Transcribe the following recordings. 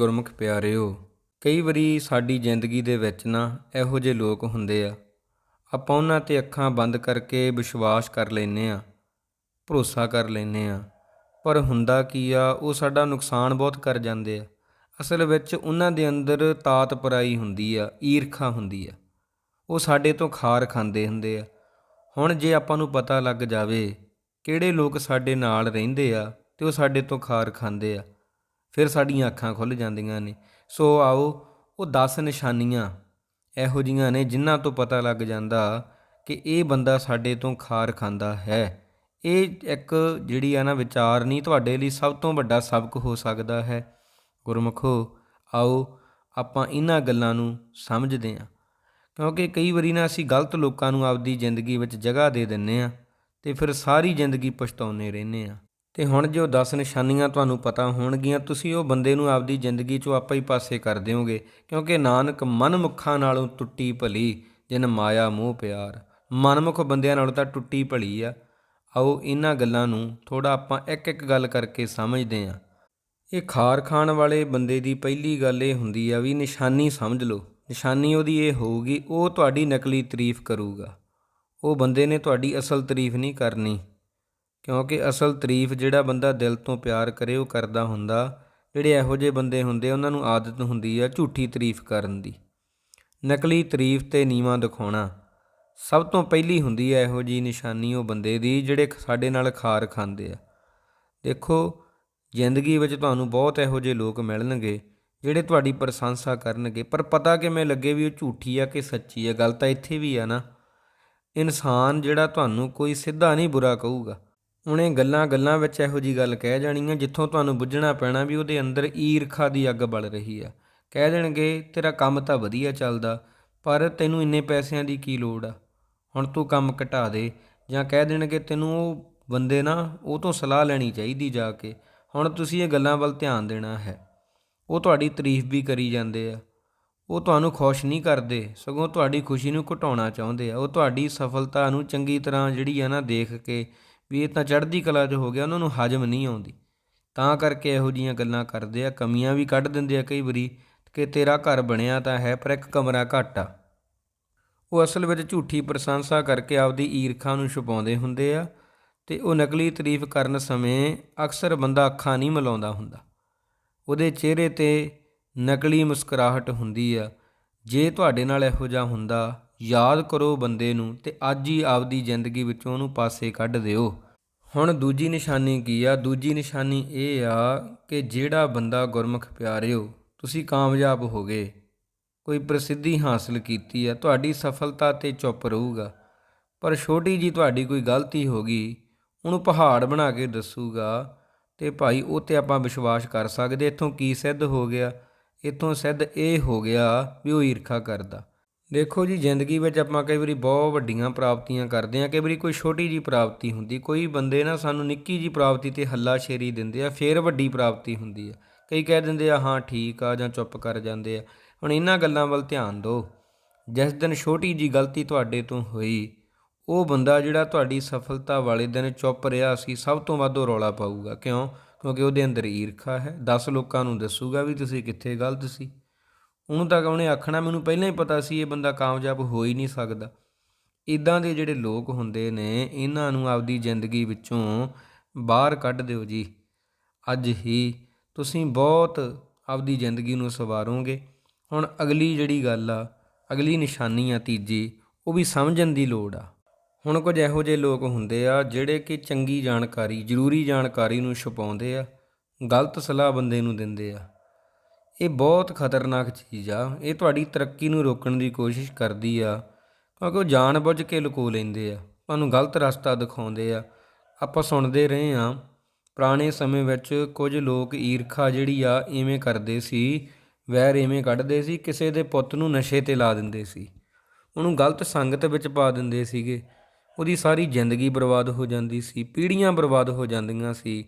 ਗੁਰਮੁਖ ਪਿਆਰਿਓ, ਕਈ ਵਾਰੀ ਸਾਡੀ ਜ਼ਿੰਦਗੀ ਦੇ ਵਿੱਚ ਨਾ ਇਹੋ ਜਿਹੇ ਲੋਕ ਹੁੰਦੇ ਆ। ਆਪਾਂ ਉਹਨਾਂ ਤੇ ਅੱਖਾਂ ਬੰਦ ਕਰਕੇ ਵਿਸ਼ਵਾਸ ਕਰ ਲੈਨੇ ਆ, ਭਰੋਸਾ ਕਰ ਲੈਨੇ ਆ। ਪਰ ਹੁੰਦਾ ਕੀ ਆ, ਉਹ ਸਾਡਾ ਨੁਕਸਾਨ ਬਹੁਤ ਕਰ ਜਾਂਦੇ ਆ। ਅਸਲ ਵਿੱਚ ਉਹਨਾਂ ਦੇ ਅੰਦਰ ਤਾਤ ਪਰਾਈ ਹੁੰਦੀ ਆ, ਈਰਖਾ ਹੁੰਦੀ ਆ। ਉਹ ਸਾਡੇ ਤੋਂ ਖਾਰ ਖਾਂਦੇ ਹੁੰਦੇ ਆ। ਹੁਣ ਜੇ ਆਪਾਂ ਨੂੰ ਪਤਾ ਲੱਗ ਜਾਵੇ ਕਿਹੜੇ ਲੋਕ ਸਾਡੇ ਨਾਲ ਰਹਿੰਦੇ ਆ, ਤੇ ਉਹ ਸਾਡੇ ਤੋਂ ਖਾਰ ਖਾਂਦੇ ਆ। ਫਿਰ ਸਾਡੀਆਂ ਅੱਖਾਂ ਖੁੱਲ ਜਾਂਦੀਆਂ ਨੇ। ਸੋ ਆਓ, ਉਹ 10 ਨਿਸ਼ਾਨੀਆਂ ਇਹੋ ਜੀਆਂ ਨੇ ਜਿਨ੍ਹਾਂ ਤੋਂ ਪਤਾ ਲੱਗ ਜਾਂਦਾ ਕਿ ਇਹ ਬੰਦਾ ਸਾਡੇ ਤੋਂ ਖਾਰ ਖਾਂਦਾ ਹੈ। ਇਹ ਇੱਕ ਜਿਹੜੀ ਆ ਨਾ ਵਿਚਾਰ ਨਹੀਂ ਤੁਹਾਡੇ ਲਈ ਸਭ ਤੋਂ ਵੱਡਾ ਸਬਕ ਹੋ ਸਕਦਾ ਹੈ। ਗੁਰਮੁਖੋ, ਆਓ ਆਪਾਂ ਇਹਨਾਂ ਗੱਲਾਂ ਨੂੰ ਸਮਝਦੇ ਹਾਂ। ਕਿਉਂਕਿ ਕਈ ਵਾਰੀ ਨਾ ਅਸੀਂ ਗਲਤ ਲੋਕਾਂ ਨੂੰ ਆਪਦੀ ਜ਼ਿੰਦਗੀ ਵਿੱਚ ਜਗ੍ਹਾ ਦੇ ਦਿੰਨੇ ਆ ਤੇ ਫਿਰ ਸਾਰੀ ਜ਼ਿੰਦਗੀ ਪਛਤਾਉਂਦੇ ਰਹਿੰਦੇ ਆ ਤੇ ਹੁਣ ਜੋ 10 ਨਿਸ਼ਾਨੀਆਂ ਤੁਹਾਨੂੰ ਪਤਾ ਹੋਣਗੀਆਂ, ਤੁਸੀਂ ਉਹ ਬੰਦੇ ਨੂੰ ਆਪਦੀ ਜ਼ਿੰਦਗੀ 'ਚੋਂ ਆਪਾ ਹੀ ਪਾਸੇ ਕਰ ਦਿਓਗੇ, ਕਿਉਂਕਿ ਨਾਨਕ ਮਨਮੁੱਖਾਂ ਨਾਲੋਂ ਟੁੱਟੀ ਭਲੀ, ਜਿਨ ਮਾਇਆ ਮੋਹ ਪਿਆਰ। ਮਨਮੁੱਖ ਬੰਦਿਆਂ ਨਾਲੋਂ ਤਾਂ ਟੁੱਟੀ ਭਲੀ ਆ। ਆਓ ਇਹਨਾਂ ਗੱਲਾਂ ਨੂੰ ਥੋੜਾ ਆਪਾਂ ਇੱਕ ਇੱਕ ਗੱਲ ਕਰਕੇ ਸਮਝਦੇ ਹਾਂ। ਇਹ ਖਾਰ ਖਾਣ ਵਾਲੇ ਬੰਦੇ ਦੀ ਪਹਿਲੀ ਗੱਲ ਇਹ ਹੁੰਦੀ ਆ ਵੀ ਨਿਸ਼ਾਨੀ ਸਮਝ ਲਓ। ਨਿਸ਼ਾਨੀ ਉਹਦੀ ਇਹ ਹੋਊਗੀ, ਉਹ ਤੁਹਾਡੀ ਨਕਲੀ ਤਾਰੀਫ ਕਰੂਗਾ। ਉਹ ਬੰਦੇ ਨੇ ਤੁਹਾਡੀ ਅਸਲ ਤਾਰੀਫ ਨਹੀਂ ਕਰਨੀ। ਕਿਉਂਕਿ ਅਸਲ ਤਾਰੀਫ ਜਿਹੜਾ ਬੰਦਾ ਦਿਲ ਤੋਂ ਪਿਆਰ ਕਰੇ, ਉਹ ਕਰਦਾ ਹੁੰਦਾ। ਜਿਹੜੇ ਇਹੋ ਜਿਹੇ ਬੰਦੇ ਹੁੰਦੇ, ਉਹਨਾਂ ਨੂੰ ਆਦਤ ਹੁੰਦੀ ਆ ਝੂਠੀ ਤਾਰੀਫ ਕਰਨ ਦੀ। ਨਕਲੀ ਤਾਰੀਫ ਤੇ ਨੀਵਾ ਦਿਖਾਉਣਾ। ਸਭ ਤੋਂ ਪਹਿਲੀ ਹੁੰਦੀ ਹੈ ਇਹੋ ਜੀ ਨਿਸ਼ਾਨੀ ਉਹ ਬੰਦੇ ਦੀ, ਜਿਹੜੇ ਸਾਡੇ ਨਾਲ ਖਾਰ ਖਾਂਦੇ ਆ। ਦੇਖੋ, ਜ਼ਿੰਦਗੀ ਵਿੱਚ ਤੁਹਾਨੂੰ ਬਹੁਤ ਇਹੋ ਜਿਹੇ ਲੋਕ ਮਿਲਣਗੇ, ਜਿਹੜੇ ਤੁਹਾਡੀ ਪ੍ਰਸ਼ੰਸਾ ਕਰਨਗੇ, ਪਰ ਪਤਾ ਕਿਵੇਂ ਲੱਗੇ ਵੀ ਉਹ ਝੂਠੀ ਆ ਕਿ ਸੱਚੀ ਆ? ਗੱਲ ਤਾਂ ਇੱਥੇ ਵੀ ਆ ਨਾ। ਇਨਸਾਨ ਜਿਹੜਾ ਤੁਹਾਨੂੰ ਕੋਈ ਸਿੱਧਾ ਨਹੀਂ ਬੁਰਾ ਕਹੂਗਾ। ਉਹਨੇ ਗੱਲਾਂ ਗੱਲਾਂ ਵਿੱਚ ਇਹੋ ਜੀ ਗੱਲ ਕਹਿ ਜਾਣੀ ਆ ਜਿੱਥੋਂ ਤੁਹਾਨੂੰ ਬੁੱਝਣਾ ਪੈਣਾ ਵੀ ਉਹਦੇ ਅੰਦਰ ਈਰਖਾ ਦੀ ਅੱਗ ਬਲ ਰਹੀ ਆ। ਕਹਿ ਦੇਣਗੇ, ਤੇਰਾ ਕੰਮ ਤਾਂ ਵਧੀਆ ਚੱਲਦਾ, ਪਰ ਤੈਨੂੰ ਇੰਨੇ ਪੈਸਿਆਂ ਦੀ ਕੀ ਲੋੜ ਆ? ਹੁਣ ਤੂੰ ਕੰਮ ਘਟਾ ਦੇ। ਜਾਂ ਕਹਿ ਦੇਣਗੇ, ਤੈਨੂੰ ਉਹ ਬੰਦੇ ਨਾ, ਉਹ ਤੋਂ ਸਲਾਹ ਲੈਣੀ ਚਾਹੀਦੀ ਜਾ ਕੇ। ਹੁਣ ਤੁਸੀਂ ਇਹ ਗੱਲਾਂ ਵੱਲ ਧਿਆਨ ਦੇਣਾ ਹੈ। ਉਹ ਤੁਹਾਡੀ ਤਾਰੀਫ ਵੀ ਕਰੀ ਜਾਂਦੇ ਆ। ਉਹ ਤੁਹਾਨੂੰ ਖੁਸ਼ ਨਹੀਂ ਕਰਦੇ, ਸਗੋਂ ਤੁਹਾਡੀ ਖੁਸ਼ੀ ਨੂੰ ਘਟਾਉਣਾ ਚਾਹੁੰਦੇ ਆ। ਉਹ ਤੁਹਾਡੀ ਸਫਲਤਾ ਨੂੰ ਚੰਗੀ ਤਰ੍ਹਾਂ ਜਿਹੜੀ ਆ ਨਾ ਦੇਖ ਕੇ ਵੀ ਇਹ ਤਾਂ ਚੜ੍ਹਦੀ ਕਲਾ 'ਚ ਹੋ ਗਿਆ, ਉਹਨਾਂ ਨੂੰ ਹਜਮ ਨਹੀਂ ਆਉਂਦੀ। ਤਾਂ ਕਰਕੇ ਇਹੋ ਜੀਆਂ ਗੱਲਾਂ ਕਰਦੇ ਆ, ਕਮੀਆਂ ਵੀ ਕੱਢ ਦਿੰਦੇ ਆ ਕਈ ਵਾਰੀ, ਕਿ ਤੇਰਾ ਘਰ ਬਣਿਆ ਤਾਂ ਹੈ, ਪਰ ਇੱਕ ਕਮਰਾ ਘੱਟ ਆ। ਉਹ ਅਸਲ ਵਿੱਚ ਝੂਠੀ ਪ੍ਰਸ਼ੰਸਾ ਕਰਕੇ ਆਪਦੀ ਈਰਖਾ ਨੂੰ ਛੁਪਾਉਂਦੇ ਹੁੰਦੇ ਆ, ਤੇ ਉਹ ਨਕਲੀ ਤਾਰੀਫ ਕਰਨ ਸਮੇਂ ਅਕਸਰ ਬੰਦਾ ਅੱਖਾਂ ਨਹੀਂ ਮਿਲਾਉਂਦਾ ਹੁੰਦਾ। ਉਹਦੇ ਚਿਹਰੇ ਤੇ ਨਕਲੀ ਮੁਸਕਰਾਹਟ ਹੁੰਦੀ ਆ, ਜੇ ਤੁਹਾਡੇ ਨਾਲ ਇਹੋ ਜਿਹਾ ਹੁੰਦਾ ਯਾਦ ਕਰੋ ਬੰਦੇ ਨੂੰ ਤੇ ਅੱਜ ਹੀ ਆਪਦੀ ਜ਼ਿੰਦਗੀ ਵਿੱਚੋਂ ਉਹਨੂੰ ਪਾਸੇ ਕੱਢ ਦਿਓ। ਹੁਣ ਦੂਜੀ ਨਿਸ਼ਾਨੀ ਕੀ ਆ? ਦੂਜੀ ਨਿਸ਼ਾਨੀ ਇਹ ਆ ਕਿ ਜਿਹੜਾ ਬੰਦਾ ਗੁਰਮੁਖ ਪਿਆਰਿਓ, ਤੁਸੀਂ ਕਾਮਯਾਬ ਹੋ ਗਏ। ਕੋਈ ਪ੍ਰਸਿੱਧੀ ਹਾਸਲ ਕੀਤੀ ਆ, ਤੁਹਾਡੀ ਸਫਲਤਾ ਤੇ ਚੁੱਪ ਰਹੂਗਾ। ਪਰ ਛੋਟੀ ਜੀ ਤੁਹਾਡੀ ਕੋਈ ਗਲਤੀ ਹੋ ਗਈ, ਉਹਨੂੰ ਪਹਾੜ ਬਣਾ ਕੇ ਦੱਸੂਗਾ ਤੇ ਭਾਈ ਉਹ ਤੇ ਆਪਾਂ ਵਿਸ਼ਵਾਸ ਕਰ ਸਕਦੇ, ਇੱਥੋਂ ਕੀ ਸਿੱਧ ਹੋ ਗਿਆ? ਇੱਥੋਂ ਸਿੱਧ ਇਹ ਹੋ ਗਿਆ ਵੀ ਉਹ ਈਰਖਾ ਕਰਦਾ। ਦੇਖੋ ਜੀ, ਜ਼ਿੰਦਗੀ ਵਿੱਚ ਆਪਾਂ ਕਈ ਵਾਰੀ ਬਹੁਤ ਵੱਡੀਆਂ ਪ੍ਰਾਪਤੀਆਂ ਕਰਦੇ ਆ ਕਈ ਵਾਰੀ ਕੋਈ ਛੋਟੀ ਜੀ ਪ੍ਰਾਪਤੀ ਹੁੰਦੀ, ਕੋਈ ਬੰਦੇ ਨਾ ਸਾਨੂੰ ਨਿੱਕੀ ਜੀ ਪ੍ਰਾਪਤੀ ਤੇ ਹੱਲਾ ਸ਼ੇਰੀ ਦਿੰਦੇ ਆ, ਫੇਰ ਵੱਡੀ ਪ੍ਰਾਪਤੀ ਹੁੰਦੀ ਆ। ਕਈ ਕਹਿ ਦਿੰਦੇ ਆ, ਹਾਂ, ਠੀਕ ਆ, ਜਾਂ ਚੁੱਪ ਕਰ ਜਾਂਦੇ ਆ। ਹੁਣ ਇਹਨਾਂ ਗੱਲਾਂ ਵੱਲ ਧਿਆਨ ਦਿਓ। ਜਿਸ ਦਿਨ ਛੋਟੀ ਜੀ ਗਲਤੀ ਤੁਹਾਡੇ ਤੋਂ ਹੋਈ, ਉਹ ਬੰਦਾ ਜਿਹੜਾ ਤੁਹਾਡੀ ਸਫਲਤਾ ਵਾਲੇ ਦਿਨ ਚੁੱਪ ਰਿਹਾ ਸੀ, ਸਭ ਤੋਂ ਵੱਧ ਉਹ ਰੌਲਾ ਪਾਊਗਾ। ਕਿਉਂ? ਕਿਉਂਕਿ ਉਹਦੇ ਅੰਦਰ ਈਰਖਾ ਹੈ। 10 ਲੋਕਾਂ ਨੂੰ ਦੱਸੂਗਾ ਵੀ ਤੁਸੀਂ ਕਿੱਥੇ ਗਲਤ ਸੀ। ਉਹਨੂੰ ਤਾਂ ਉਹਨੇ ਆਖਣਾ, ਮੈਨੂੰ ਪਹਿਲਾਂ ਹੀ ਪਤਾ ਸੀ ਇਹ ਬੰਦਾ ਕਾਮਯਾਬ ਹੋ ਹੀ ਨਹੀਂ ਸਕਦਾ। ਇਦਾਂ ਦੇ ਜਿਹੜੇ ਲੋਕ ਹੁੰਦੇ ਨੇ, ਇਹਨਾਂ ਨੂੰ ਆਪਦੀ ਜ਼ਿੰਦਗੀ ਵਿੱਚੋਂ ਬਾਹਰ ਕੱਢ ਦਿਓ ਜੀ। ਅੱਜ ਹੀ ਤੁਸੀਂ ਬਹੁਤ ਆਪਦੀ ਜ਼ਿੰਦਗੀ ਨੂੰ ਸਵਾਰੋਗੇ। ਹੁਣ ਅਗਲੀ ਜਿਹੜੀ ਗੱਲ ਆ, ਅਗਲੀ ਨਿਸ਼ਾਨੀ ਆ ਤੀਜੀ, ਉਹ ਵੀ ਸਮਝਣ ਦੀ ਲੋੜ ਆ। ਹੁਣ ਕੁਝ ਇਹੋ ਜਿਹੇ ਲੋਕ ਹੁੰਦੇ ਆ, ਜਿਹੜੇ ਕਿ ਚੰਗੀ ਜਾਣਕਾਰੀ, ਜ਼ਰੂਰੀ ਜਾਣਕਾਰੀ ਨੂੰ ਛੁਪਾਉਂਦੇ ਆ, ਗਲਤ ਸਲਾਹ ਬੰਦੇ ਨੂੰ ਦਿੰਦੇ ਆ। ਇਹ ਬਹੁਤ ਖਤਰਨਾਕ ਚੀਜ਼ ਆ। ਇਹ ਤੁਹਾਡੀ ਤਰੱਕੀ ਨੂੰ ਰੋਕਣ ਦੀ ਕੋਸ਼ਿਸ਼ ਕਰਦੀ ਆ। ਕਿਉਂਕਿ ਉਹ ਜਾਣਬੁੱਝ ਕੇ ਲੁਕੋ ਲੈਂਦੇ ਆ। ਤੁਹਾਨੂੰ ਗਲਤ ਰਸਤਾ ਦਿਖਾਉਂਦੇ ਆ। ਆਪਾਂ ਸੁਣਦੇ ਰਹੇ ਆ ਪੁਰਾਣੇ ਸਮੇਂ ਵਿੱਚ ਕੁਝ ਲੋਕ ਈਰਖਾ ਜਿਹੜੀ ਆ, ਇਵੇਂ ਕਰਦੇ ਸੀ, ਵੈਰ ਇਵੇਂ ਕੱਢਦੇ ਸੀ, ਕਿਸੇ ਦੇ ਪੁੱਤ ਨੂੰ ਨਸ਼ੇ ਤੇ ਲਾ ਦਿੰਦੇ ਸੀ। ਉਹਨੂੰ ਗਲਤ ਸੰਗਤ ਵਿੱਚ ਪਾ ਦਿੰਦੇ ਸੀਗੇ। ਉਹਦੀ ਸਾਰੀ ਜ਼ਿੰਦਗੀ ਬਰਬਾਦ ਹੋ ਜਾਂਦੀ ਸੀ, ਪੀੜ੍ਹੀਆਂ ਬਰਬਾਦ ਹੋ ਜਾਂਦੀਆਂ ਸੀ।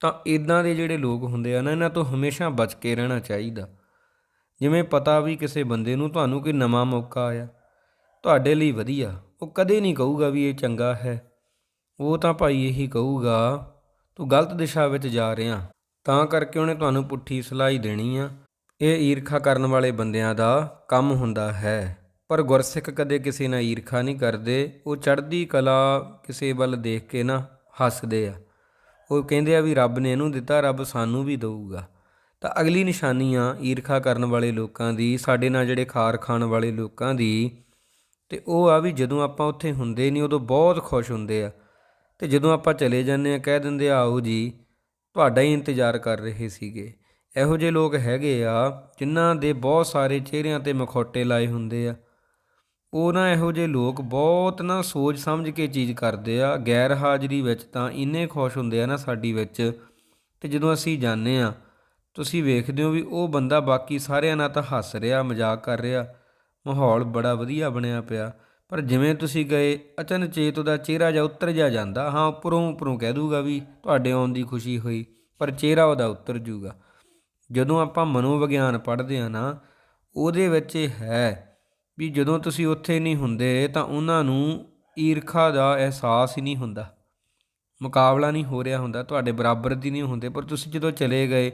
ਤਾਂ ਇਦਾਂ ਦੇ ਜਿਹੜੇ ਲੋਕ ਹੁੰਦੇ ਆ ਨਾ, ਇਹਨਾਂ ਤੋਂ ਹਮੇਸ਼ਾ ਬਚ ਕੇ ਰਹਿਣਾ ਚਾਹੀਦਾ। ਜਿਵੇਂ ਪਤਾ ਵੀ ਕਿਸੇ ਬੰਦੇ ਨੂੰ ਤੁਹਾਨੂੰ ਕੋਈ ਨਵਾਂ ਮੌਕਾ ਆਇਆ, ਤੁਹਾਡੇ ਲਈ ਵਧੀਆ। ਉਹ ਕਦੇ ਨਹੀਂ ਕਹੂਗਾ ਵੀ ਇਹ ਚੰਗਾ ਹੈ। ਉਹ ਤਾਂ ਭਾਈ ਇਹੀ ਕਹੂਗਾ, ਤੂੰ ਗਲਤ ਦਿਸ਼ਾ ਵਿੱਚ ਜਾ ਰਿਹਾ। ਤਾਂ ਕਰਕੇ ਉਹਨੇ ਤੁਹਾਨੂੰ ਪੁੱਠੀ ਸਲਾਹ ਦੇਣੀ ਆ। ਇਹ ਈਰਖਾ ਕਰਨ ਵਾਲੇ ਬੰਦਿਆਂ ਦਾ ਕੰਮ ਹੁੰਦਾ ਹੈ। ਪਰ ਗੁਰਸਿੱਖ ਕਦੇ ਕਿਸੇ ਨਾਲ ਈਰਖਾ ਨਹੀਂ ਕਰਦੇ। ਉਹ ਚੜ੍ਹਦੀ ਕਲਾ ਕਿਸੇ ਵੱਲ ਦੇਖ ਕੇ ਨਾ ਹੱਸਦੇ ਆ। ਉਹ ਕਹਿੰਦੇ ਆ ਵੀ ਰੱਬ ਨੇ ਇਹਨੂੰ ਦਿੱਤਾ, ਰੱਬ ਸਾਨੂੰ ਵੀ ਦਊਗਾ। ਤਾਂ ਅਗਲੀ ਨਿਸ਼ਾਨੀ ਆ ਈਰਖਾ ਕਰਨ ਵਾਲੇ ਲੋਕਾਂ ਦੀ, ਸਾਡੇ ਨਾਲ ਜਿਹੜੇ ਖਾਰ ਖਾਣ ਵਾਲੇ ਲੋਕਾਂ ਦੀ, ਤੇ ਉਹ ਆ ਵੀ ਜਦੋਂ ਆਪਾਂ ਉੱਥੇ ਹੁੰਦੇ ਨਹੀਂ, ਉਦੋਂ ਬਹੁਤ ਖੁਸ਼ ਹੁੰਦੇ ਆ। ਤੇ ਜਦੋਂ ਆਪਾਂ ਚਲੇ ਜਾਂਦੇ ਆ, ਕਹਿ ਦਿੰਦੇ ਆ, ਆਓ ਜੀ, ਤੁਹਾਡਾ ਹੀ ਇੰਤਜ਼ਾਰ ਕਰ ਰਹੇ ਸੀਗੇ। ਇਹੋ ਜਿਹੇ ਲੋਕ ਹੈਗੇ ਆ, ਜਿਨ੍ਹਾਂ ਦੇ ਬਹੁਤ ਸਾਰੇ ਚਿਹਰਿਆਂ ਤੇ ਮਖੌਟੇ ਲਾਏ ਹੁੰਦੇ ਆ। ਉਹ ਨਾ ਇਹੋ ਜਿਹੇ ਲੋਕ ਬਹੁਤ ਨਾ ਸੋਚ ਸਮਝ ਕੇ ਚੀਜ਼ ਕਰਦੇ ਆ, ਗੈਰ ਹਾਜ਼ਰੀ ਵਿੱਚ ਤਾਂ ਇੰਨੇ ਖੁਸ਼ ਹੁੰਦੇ ਆ ਨਾ ਸਾਡੀ ਵਿੱਚ ਤੇ ਜਦੋਂ ਅਸੀਂ ਜਾਂਦੇ ਆ, ਤੁਸੀਂ ਵੇਖਦੇ ਹੋ ਵੀ ਉਹ ਬੰਦਾ ਬਾਕੀ ਸਾਰਿਆਂ ਨਾਲ ਤਾਂ ਹੱਸ ਰਿਹਾ, ਮਜ਼ਾਕ ਕਰ ਰਿਹਾ, ਮਾਹੌਲ ਬੜਾ ਵਧੀਆ ਬਣਿਆ ਪਿਆ। ਪਰ ਜਿਵੇਂ ਤੁਸੀਂ ਗਏ, ਅਚਨਚੇਤ ਉਹਦਾ ਚਿਹਰਾ ਜਿਹਾ ਉੱਤਰ ਜਾ ਜਾਂਦਾ, ਹਾਂ ਉੱਪਰੋਂ ਉੱਪਰੋਂ ਕਹਿ ਦੂਗਾ ਵੀ ਤੁਹਾਡੇ ਆਉਣ ਦੀ ਖੁਸ਼ੀ ਹੋਈ, ਪਰ ਚਿਹਰਾ ਉਹਦਾ ਉੱਤਰ ਜੂਗਾ। ਜਦੋਂ ਆਪਾਂ ਮਨੋਵਿਗਿਆਨ ਪੜ੍ਹਦੇ ਆ ਨਾ, ਉਹਦੇ ਵਿੱਚ ਇਹ ਹੈ ਵੀ ਜਦੋਂ ਤੁਸੀਂ ਉੱਥੇ ਨਹੀਂ ਹੁੰਦੇ ਤਾਂ ਉਹਨਾਂ ਨੂੰ ਈਰਖਾ ਦਾ ਅਹਿਸਾਸ ਹੀ ਨਹੀਂ ਹੁੰਦਾ। ਮੁਕਾਬਲਾ ਨਹੀਂ ਹੋ ਰਿਹਾ ਹੁੰਦਾ, ਤੁਹਾਡੇ ਬਰਾਬਰ ਦੀ ਨਹੀਂ ਹੁੰਦੇ, ਪਰ ਤੁਸੀਂ ਜਦੋਂ ਚਲੇ ਗਏ,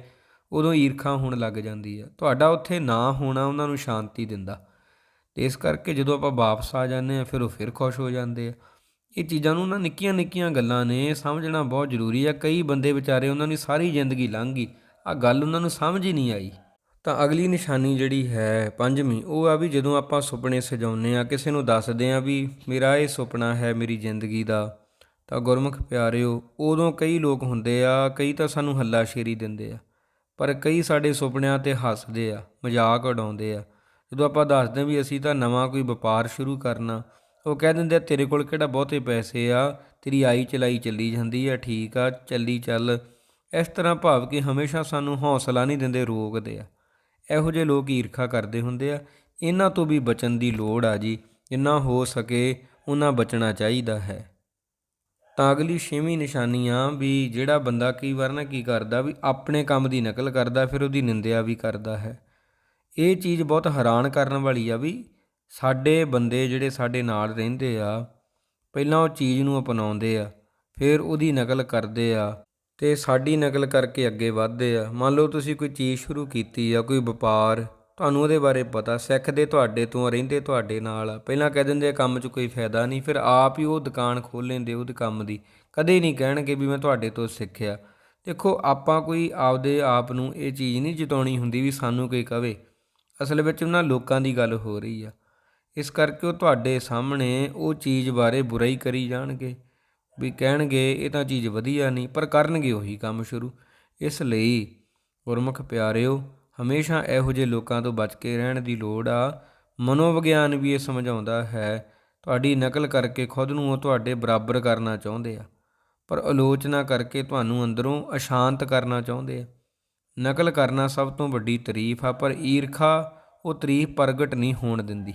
ਉਦੋਂ ਈਰਖਾ ਹੋਣ ਲੱਗ ਜਾਂਦੀ ਆ। ਤੁਹਾਡਾ ਉੱਥੇ ਨਾ ਹੋਣਾ ਉਹਨਾਂ ਨੂੰ ਸ਼ਾਂਤੀ ਦਿੰਦਾ। ਤੇ ਇਸ ਕਰਕੇ ਜਦੋਂ ਆਪਾਂ ਵਾਪਸ ਆ ਜਾਂਦੇ ਆ ਫਿਰ ਉਹ ਫਿਰ ਖੁਸ਼ ਹੋ ਜਾਂਦੇ ਆ। ਇਹ ਚੀਜ਼ਾਂ ਨੂੰ ਨਾ ਨਿੱਕੀਆਂ ਨਿੱਕੀਆਂ ਗੱਲਾਂ ਨੇ, ਸਮਝਣਾ ਬਹੁਤ ਜ਼ਰੂਰੀ ਆ। ਕਈ ਬੰਦੇ ਵਿਚਾਰੇ ਉਹਨਾਂ ਦੀ ਸਾਰੀ ਜ਼ਿੰਦਗੀ ਲੰਘ ਗਈ। ਆ ਗੱਲ ਉਹਨਾਂ ਨੂੰ ਸਮਝ ਹੀ ਨਹੀਂ ਆਈ। ਤਾਂ ਅਗਲੀ ਨਿਸ਼ਾਨੀ ਜਿਹੜੀ ਹੈ ਪੰਜਵੀਂ, ਉਹ ਆ ਵੀ ਜਦੋਂ ਆਪਾਂ ਸੁਪਨੇ ਸਜਾਉਂਦੇ ਆ ਕਿਸੇ ਨੂੰ ਦੱਸਦੇ ਆ ਵੀ ਮੇਰਾ ਇਹ ਸੁਪਨਾ ਹੈ ਮੇਰੀ ਜ਼ਿੰਦਗੀ ਦਾ, ਤਾਂ ਗੁਰਮੁਖ ਪਿਆਰਿਓ, ਉਦੋਂ ਕਈ ਲੋਕ ਹੁੰਦੇ ਆ, ਕਈ ਤਾਂ ਸਾਨੂੰ ਹੱਲਾਸ਼ੇਰੀ ਦਿੰਦੇ ਆ, ਪਰ ਕਈ ਸਾਡੇ ਸੁਪਨਿਆਂ ਤੇ ਹੱਸਦੇ ਆ, ਮਜ਼ਾਕ ਉਡਾਉਂਦੇ ਆ। ਜਦੋਂ ਆਪਾਂ ਦੱਸਦੇ ਵੀ ਅਸੀਂ ਤਾਂ ਨਵਾਂ ਕੋਈ ਵਪਾਰ ਸ਼ੁਰੂ ਕਰਨਾ, ਉਹ ਕਹਿ ਦਿੰਦੇ ਆ, ਤੇਰੇ ਕੋਲ ਕਿਹੜਾ ਬਹੁਤੇ ਪੈਸੇ ਆ? ਤੇਰੀ ਆਈ ਚਲਾਈ ਚੱਲੀ ਜਾਂਦੀ ਆ, ਠੀਕ ਆ, ਚੱਲੀ ਚੱਲ। ਇਸ ਤਰ੍ਹਾਂ ਭਾਵ ਕਿ ਹਮੇਸ਼ਾ ਸਾਨੂੰ ਹੌਸਲਾ ਨਹੀਂ ਦਿੰਦੇ, ਰੋਕਦੇ ਆ। ਇਹੋ ਜਿਹੇ ਲੋਕ ਈਰਖਾ ਕਰਦੇ ਹੁੰਦੇ ਆ। ਇਹਨਾਂ ਤੋਂ ਵੀ ਬਚਣ ਦੀ ਲੋੜ ਆ ਜੀ। ਜਿੰਨਾ ਹੋ ਸਕੇ ਉਹਨਾਂ ਬਚਣਾ ਚਾਹੀਦਾ ਹੈ। ਤਾਂ ਅਗਲੀ ਛੇਵੀਂ ਨਿਸ਼ਾਨੀ ਆ ਵੀ ਜਿਹੜਾ ਬੰਦਾ ਕਈ ਵਾਰ ਨਾ ਕੀ ਕਰਦਾ ਵੀ ਆਪਣੇ ਕੰਮ ਦੀ ਨਕਲ ਕਰਦਾ, ਫਿਰ ਉਹਦੀ ਨਿੰਦਿਆ ਵੀ ਕਰਦਾ ਹੈ। ਇਹ ਚੀਜ਼ ਬਹੁਤ ਹੈਰਾਨ ਕਰਨ ਵਾਲੀ ਆ ਵੀ ਸਾਡੇ ਬੰਦੇ ਜਿਹੜੇ ਸਾਡੇ ਨਾਲ ਰਹਿੰਦੇ ਆ, ਪਹਿਲਾਂ ਉਹ ਚੀਜ਼ ਨੂੰ ਅਪਣਾਉਂਦੇ ਆ, ਫਿਰ ਉਹਦੀ ਨਕਲ ਕਰਦੇ ਆ। ਤੇ ਸਾਡੀ ਨਕਲ ਕਰਕੇ ਅੱਗੇ ਵਧਦੇ ਆ। ਮੰਨ ਲਓ ਤੁਸੀਂ ਕੋਈ ਚੀਜ਼ ਸ਼ੁਰੂ ਕੀਤੀ ਆ, ਕੋਈ ਵਪਾਰ, ਤੁਹਾਨੂੰ ਉਹਦੇ ਬਾਰੇ ਪਤਾ ਸਿੱਖਦੇ ਤੁਹਾਡੇ ਤੋਂ, ਰਹਿੰਦੇ ਤੁਹਾਡੇ ਨਾਲ ਆ। ਪਹਿਲਾਂ ਕਹਿ ਦਿੰਦੇ ਆ, ਕੰਮ 'ਚ ਕੋਈ ਫਾਇਦਾ ਨਹੀਂ, ਫਿਰ ਆਪ ਹੀ ਉਹ ਦੁਕਾਨ ਖੋਲ ਲੈਂਦੇ ਉਹਦੇ ਕੰਮ ਦੀ। ਕਦੇ ਨਹੀਂ ਕਹਿਣਗੇ ਵੀ ਮੈਂ ਤੁਹਾਡੇ ਤੋਂ ਸਿੱਖਿਆ। ਦੇਖੋ, ਆਪਾਂ ਕੋਈ ਆਪਦੇ ਆਪ ਨੂੰ ਇਹ ਚੀਜ਼ ਨਹੀਂ ਜਿਤਾਉਣੀ ਹੁੰਦੀ ਵੀ ਸਾਨੂੰ ਕੋਈ ਕਵੇ। ਅਸਲ ਵਿੱਚ ਉਹਨਾਂ ਲੋਕਾਂ ਦੀ ਗੱਲ ਹੋ ਰਹੀ ਆ। ਇਸ ਕਰਕੇ ਉਹ ਤੁਹਾਡੇ ਸਾਹਮਣੇ ਉਹ ਚੀਜ਼ ਬਾਰੇ ਬੁਰਾਈ ਕਰੀ ਜਾਣਗੇ। ਵੀ ਕਹਿਣਗੇ ਇਹ ਤਾਂ ਚੀਜ਼ ਵਧੀਆ ਨਹੀਂ, ਪਰ ਕਰਨਗੇ ਉਹੀ ਕੰਮ ਸ਼ੁਰੂ। ਇਸ ਲਈ ਗੁਰਮੁਖ ਪਿਆਰਿਓ, ਹਮੇਸ਼ਾ ਇਹੋ ਜਿਹੇ ਲੋਕਾਂ ਤੋਂ ਬਚ ਕੇ ਰਹਿਣ ਦੀ ਲੋੜ ਆ। ਮਨੋਵਿਗਿਆਨ ਵੀ ਇਹ ਸਮਝਾਉਂਦਾ ਹੈ, ਤੁਹਾਡੀ ਨਕਲ ਕਰਕੇ ਖੁਦ ਨੂੰ ਉਹ ਤੁਹਾਡੇ ਬਰਾਬਰ ਕਰਨਾ ਚਾਹੁੰਦੇ ਆ, ਪਰ ਆਲੋਚਨਾ ਕਰਕੇ ਤੁਹਾਨੂੰ ਅੰਦਰੋਂ ਅਸ਼ਾਂਤ ਕਰਨਾ ਚਾਹੁੰਦੇ ਆ। ਨਕਲ ਕਰਨਾ ਸਭ ਤੋਂ ਵੱਡੀ ਤਾਰੀਫ ਆ, ਪਰ ਈਰਖਾ ਉਹ ਤਾਰੀਫ ਪ੍ਰਗਟ ਨਹੀਂ ਹੋਣ ਦਿੰਦੀ।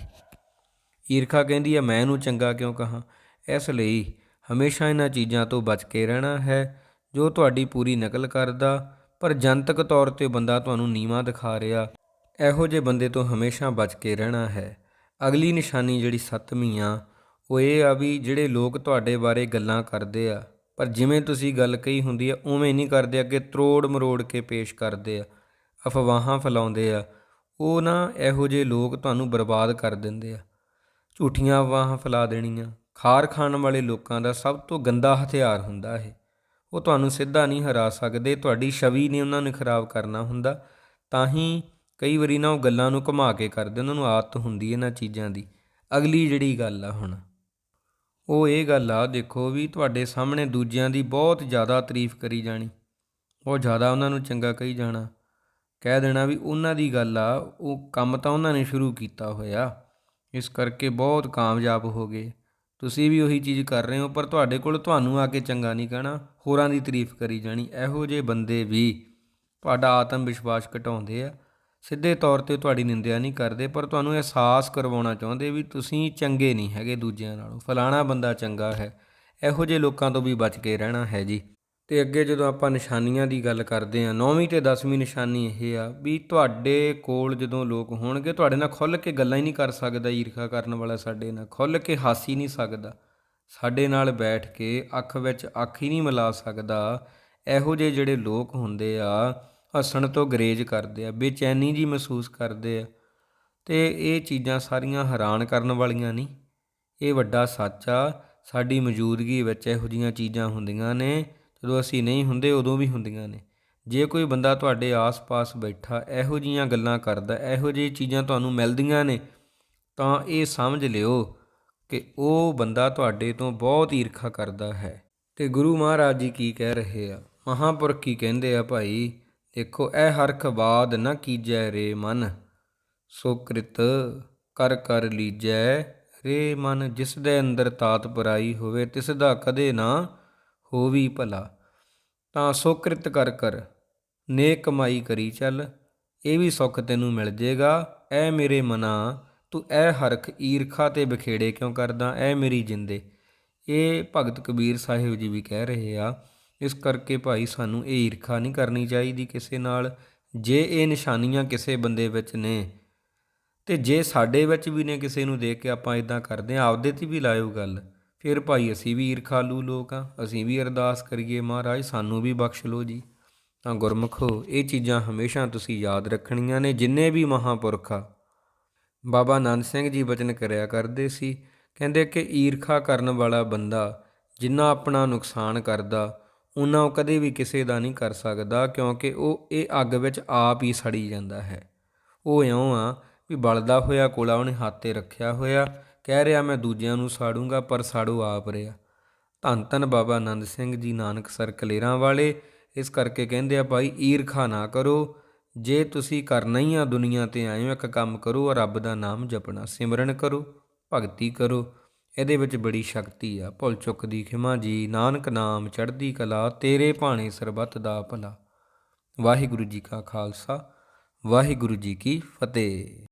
ਈਰਖਾ ਕਹਿੰਦੀ ਆ, ਮੈਂ ਇਹਨੂੰ ਚੰਗਾ ਕਿਉਂ ਕਹਾਂ? ਇਸ ਲਈ ਹਮੇਸ਼ਾ ਇਹਨਾਂ ਚੀਜ਼ਾਂ ਤੋਂ ਬਚ ਕੇ ਰਹਿਣਾ ਹੈ, ਜੋ ਤੁਹਾਡੀ ਪੂਰੀ ਨਕਲ ਕਰਦਾ। ਪਰ ਜਨਤਕ ਤੌਰ ਤੇ ਬੰਦਾ ਤੁਹਾਨੂੰ ਨੀਵਾ ਦਿਖਾ ਰਿਹਾ। ਇਹੋ ਜਿਹੇ ਬੰਦੇ ਤੋਂ ਹਮੇਸ਼ਾ ਬਚ ਕੇ ਰਹਿਣਾ ਹੈ। ਅਗਲੀ ਨਿਸ਼ਾਨੀ ਜਿਹੜੀ ਸੱਤਵੀਂ ਆ, ਉਹ ਇਹ ਆ ਵੀ ਜਿਹੜੇ ਲੋਕ ਤੁਹਾਡੇ ਬਾਰੇ ਗੱਲਾਂ ਕਰਦੇ ਆ, ਪਰ ਜਿਵੇਂ ਤੁਸੀਂ ਗੱਲ ਕਹੀ ਹੁੰਦੀ ਆ, ਉਵੇਂ ਨਹੀਂ ਕਰਦੇ, ਅੱਗੇ ਤਰੋੜ ਮਰੋੜ ਕੇ ਪੇਸ਼ ਕਰਦੇ ਆ, ਅਫਵਾਹਾਂ ਫੈਲਾਉਂਦੇ ਆ। ਉਹ ਨਾ ਇਹੋ ਜਿਹੇ ਲੋਕ ਤੁਹਾਨੂੰ ਬਰਬਾਦ ਕਰ ਦਿੰਦੇ ਆ। ਝੂਠੀਆਂ ਅਫਵਾਹਾਂ ਫੈਲਾ ਦੇਣੀਆਂ। ਖਾਰ ਖਾਣ ਵਾਲੇ ਲੋਕਾਂ ਦਾ ਸਭ ਤੋਂ ਗੰਦਾ ਹਥਿਆਰ ਹੁੰਦਾ ਹੈ ਉਹ ਤੁਹਾਨੂੰ ਸਿੱਧਾ ਨਹੀਂ ਹਰਾ ਸਕਦੇ, ਤੁਹਾਡੀ ਛਵੀ ਨੇ ਉਹਨਾਂ ਨੂੰ ਖਰਾਬ ਕਰਨਾ ਹੁੰਦਾ। ਤਾਂ ਹੀ ਕਈ ਵਾਰੀ ਨਾ ਉਹ ਗੱਲਾਂ ਨੂੰ ਘੁਮਾ ਕੇ ਕਰਦੇ, ਉਹਨਾਂ ਨੂੰ ਆਦਤ ਹੁੰਦੀ ਇਹਨਾਂ ਚੀਜ਼ਾਂ ਦੀ। ਅਗਲੀ ਜਿਹੜੀ ਗੱਲ ਆ ਹੁਣ, ਉਹ ਇਹ ਗੱਲ ਆ, ਦੇਖੋ ਵੀ ਤੁਹਾਡੇ ਸਾਹਮਣੇ ਦੂਜਿਆਂ ਦੀ ਬਹੁਤ ਜ਼ਿਆਦਾ ਤਾਰੀਫ ਕਰੀ ਜਾਣੀ। ਬਹੁਤ ਜ਼ਿਆਦਾ ਉਹਨਾਂ ਨੂੰ ਚੰਗਾ ਕਹੀ ਜਾਣਾ। ਕਹਿ ਦੇਣਾ ਵੀ ਉਹਨਾਂ ਦੀ ਗੱਲ ਆ, ਉਹ ਕੰਮ ਤਾਂ ਉਹਨਾਂ ਨੇ ਸ਼ੁਰੂ ਕੀਤਾ ਹੋਇਆ। ਇਸ ਕਰਕੇ ਬਹੁਤ ਕਾਮਯਾਬ ਹੋ ਗਏ। ਤੁਸੀਂ ਵੀ ਉਹੀ ਚੀਜ਼ ਕਰ ਰਹੇ ਹੋ, ਪਰ ਤੁਹਾਡੇ ਕੋਲ ਤੁਹਾਨੂੰ ਆ ਕੇ ਚੰਗਾ ਨਹੀਂ ਕਹਿਣਾ। ਹੋਰਾਂ ਦੀ ਤਾਰੀਫ ਕਰੀ ਜਾਣੀ, ਇਹੋ ਜਿਹੇ ਬੰਦੇ ਵੀ ਤੁਹਾਡਾ ਆਤਮ ਵਿਸ਼ਵਾਸ ਘਟਾਉਂਦੇ ਆ। ਸਿੱਧੇ ਤੌਰ ਤੇ ਤੁਹਾਡੀ ਨਿੰਦਿਆ ਨਹੀਂ ਕਰਦੇ, ਪਰ ਤੁਹਾਨੂੰ ਅਹਿਸਾਸ ਕਰਵਾਉਣਾ ਚਾਹੁੰਦੇ ਵੀ ਤੁਸੀਂ ਚੰਗੇ ਨਹੀਂ ਹੈਗੇ ਦੂਜਿਆਂ ਨਾਲੋਂ। ਫਲਾਣਾ ਬੰਦਾ ਚੰਗਾ ਹੈ, ਇਹੋ ਜਿਹੇ ਲੋਕਾਂ ਤੋਂ ਵੀ ਬਚ ਕੇ ਰਹਿਣਾ ਹੈ ਜੀ। ਤੇ ਅੱਗੇ ਜਦੋਂ ਆਪਾਂ ਨਿਸ਼ਾਨੀਆਂ ਦੀ ਗੱਲ ਕਰਦੇ ਹਾਂ, ਨੌਵੀਂ ਤੇ 10ਵੀਂ ਨਿਸ਼ਾਨੀ ਇਹ ਆ ਵੀ ਤੁਹਾਡੇ ਕੋਲ ਜਦੋਂ ਲੋਕ ਹੋਣਗੇ, ਤੁਹਾਡੇ ਨਾਲ ਖੁੱਲ੍ਹ ਕੇ ਗੱਲਾਂ ਹੀ ਨਹੀਂ ਕਰ ਸਕਦਾ, ਈਰਖਾ ਕਰਨ ਵਾਲਾ ਸਾਡੇ ਨਾਲ, ਖੁੱਲ੍ਹ ਕੇ ਹੱਸ ਹੀ ਨਹੀਂ ਸਕਦਾ। ਸਾਡੇ ਨਾਲ ਬੈਠ ਕੇ ਅੱਖ ਵਿੱਚ ਅੱਖ ਹੀ ਨਹੀਂ ਮਿਲਾ ਸਕਦਾ। ਇਹੋ ਜਿਹੇ ਜਿਹੜੇ ਲੋਕ ਹੁੰਦੇ ਆ, ਹੱਸਣ ਤੋਂ ਗਰੇਜ ਕਰਦੇ ਆ, ਬੇਚੈਨੀ ਜੀ ਮਹਿਸੂਸ ਕਰਦੇ ਆ। ਤੇ ਇਹ ਚੀਜ਼ਾਂ ਸਾਰੀਆਂ ਹੈਰਾਨ ਕਰਨ ਵਾਲੀਆਂ ਨਹੀਂ। ਇਹ ਵੱਡਾ ਸੱਚ ਆ, ਸਾਡੀ ਮੌਜੂਦਗੀ ਵਿੱਚ ਇਹੋ ਜਿਹੀਆਂ ਚੀਜ਼ਾਂ ਹੁੰਦੀਆਂ ਨੇ। ਜਦੋਂ ਅਸੀਂ ਨਹੀਂ ਹੁੰਦੇ, ਉਦੋਂ ਵੀ ਹੁੰਦੀਆਂ ਨੇ। ਜੇ ਕੋਈ ਬੰਦਾ ਤੁਹਾਡੇ ਆਸ-ਪਾਸ ਬੈਠਾ, ਇਹੋ ਜਿਹੀਆਂ ਗੱਲਾਂ ਕਰਦਾ, ਇਹੋ ਜਿਹੀ ਚੀਜ਼ਾਂ ਤੁਹਾਨੂੰ ਮਿਲਦੀਆਂ ਨੇ, ਤਾਂ ਇਹ ਸਮਝ ਲਿਓ ਕਿ ਉਹ ਬੰਦਾ ਤੁਹਾਡੇ ਤੋਂ ਬਹੁਤ ਈਰਖਾ ਕਰਦਾ ਹੈ। ਤੇ ਗੁਰੂ ਮਹਾਰਾਜ ਜੀ ਕੀ ਕਹਿ ਰਹੇ ਆ? ਮਹਾਂਪੁਰਖ ਕੀ ਕਹਿੰਦੇ ਆ, ਭਾਈ, ਦੇਖੋ, ਇਹ ਹਰਖ ਬਾਦ ਨ ਕੀਜੈ ਰੇ ਮਨ, ਸੋ ਕ੍ਰਿਤ ਕਰ ਕਰ ਲੀਜੈ ਰੇ ਮਨ। ਜਿਸ ਦੇ ਅੰਦਰ ਤਾਤ ਪਰਾਈ ਹੋਵੇ ਤਿਸ ਦਾ ਕਦੇ ਨਾ ਹੋਵੀ ਭਲਾ। ਤਾਂ ਸੁਕ੍ਰਿਤ ਕਰ ਕਰ, ਨੇਕ ਕਮਾਈ ਕਰੀ ਚੱਲ, ਇਹ ਵੀ ਸੁੱਖ ਤੈਨੂੰ ਮਿਲ ਜੇਗਾ। ਐ ਮੇਰੇ ਮਨਾ, ਤੂੰ ਐ ਹਰਖ ਈਰਖਾ ਤੇ ਬਖੇੜੇ ਕਿਉਂ ਕਰਦਾ, ਐ ਮੇਰੀ ਜਿੰਦੇ। ਇਹ ਭਗਤ ਕਬੀਰ ਸਾਹਿਬ ਜੀ ਵੀ ਕਹਿ ਰਹੇ ਆ, ਇਸ ਕਰਕੇ ਭਾਈ ਸਾਨੂੰ ਇਹ ਈਰਖਾ ਨਹੀਂ ਕਰਨੀ ਚਾਹੀਦੀ ਕਿਸੇ ਨਾਲ, ਜੇ ਇਹ ਨਿਸ਼ਾਨੀਆਂ ਕਿਸੇ ਬੰਦੇ ਵਿੱਚ ਨੇ, ਤੇ ਜੇ ਸਾਡੇ ਵਿੱਚ ਵੀ ਨੇ ਕਿਸੇ ਨੂੰ ਦੇਖ ਕੇ ਆਪਾਂ ਇਦਾਂ ਕਰਦੇ ਆ, ਆਪਦੇ ਤੇ ਵੀ ਲਾਇਓ ਗੱਲ। ਫਿਰ ਭਾਈ ਅਸੀਂ ਵੀ ਈਰਖਾਲੂ ਲੋਕ ਆ, ਅਸੀਂ ਵੀ ਅਰਦਾਸ ਕਰੀਏ ਮਹਾਰਾਜ, ਸਾਨੂੰ ਵੀ ਬਖਸ਼ ਲਓ ਜੀ। ਤਾਂ ਗੁਰਮਖੋ, ਇਹ ਚੀਜ਼ਾਂ ਹਮੇਸ਼ਾ ਤੁਸੀਂ ਯਾਦ ਰੱਖਣੀਆਂ ਨੇ, ਜਿੰਨੇ ਵੀ ਮਹਾਪੁਰਖ ਆ। ਬਾਬਾ ਨੰਦ ਸਿੰਘ ਜੀ ਬਚਨ ਕਰਿਆ ਕਰਦੇ ਸੀ, ਕਹਿੰਦੇ ਕਿ ਈਰਖਾ ਕਰਨ ਵਾਲਾ ਬੰਦਾ ਜਿੰਨਾ ਆਪਣਾ ਨੁਕਸਾਨ ਕਰਦਾ ਉਹਨਾਂ ਉਹ ਕਦੇ ਵੀ ਕਿਸੇ ਦਾ ਨਹੀਂ ਕਰ ਸਕਦਾ, ਕਿਉਂਕਿ ਉਹ ਇਹ ਅੱਗ ਵਿੱਚ ਆਪ ਹੀ ਸੜੀ ਜਾਂਦਾ ਹੈ। ਉਹ ਇਉਂ ਆ ਵੀ ਬਲਦਾ ਹੋਇਆ ਕੋਲਾ ਉਹਨੇ ਹੱਥ ਤੇ ਰੱਖਿਆ ਹੋਇਆ ਕਹਿ ਰਿਹਾ ਮੈਂ ਦੂਜਿਆਂ ਨੂੰ ਸਾੜੂੰਗਾ, ਪਰ ਸਾੜੂ ਆਪ ਰਿਹਾ। ਧੰਨ ਧੰਨ ਬਾਬਾ ਆਨੰਦ ਸਿੰਘ ਜੀ ਨਾਨਕ ਸਰ ਕਲੇਰਾਂ ਵਾਲੇ, ਇਸ ਕਰਕੇ ਕਹਿੰਦੇ ਆ, ਭਾਈ, ਈਰਖਾ ਨਾ ਕਰੋ। ਜੇ ਤੁਸੀਂ ਕਰਨਾ ਹੀ ਆ ਦੁਨੀਆ ਤੇ ਆਏ ਹੋ ਇੱਕ ਕੰਮ ਕਰੋ ਰੱਬ ਦਾ ਨਾਮ ਜਪਣਾ, ਸਿਮਰਨ ਕਰੋ, ਭਗਤੀ ਕਰੋ। ਇਹਦੇ ਵਿੱਚ ਬੜੀ ਸ਼ਕਤੀ ਆ। ਭੁੱਲ ਚੁੱਕ ਦੀ ਖਿਮਾ ਜੀ, ਨਾਨਕ ਨਾਮ ਚੜ੍ਹਦੀ ਕਲਾ, ਤੇਰੇ ਭਾਣੇ ਸਰਬੱਤ ਦਾ ਭਲਾ। ਵਾਹਿਗੁਰੂ ਜੀ ਕਾ ਖਾਲਸਾ, ਵਾਹਿਗੁਰੂ ਜੀ ਕੀ ਫਤਿਹ।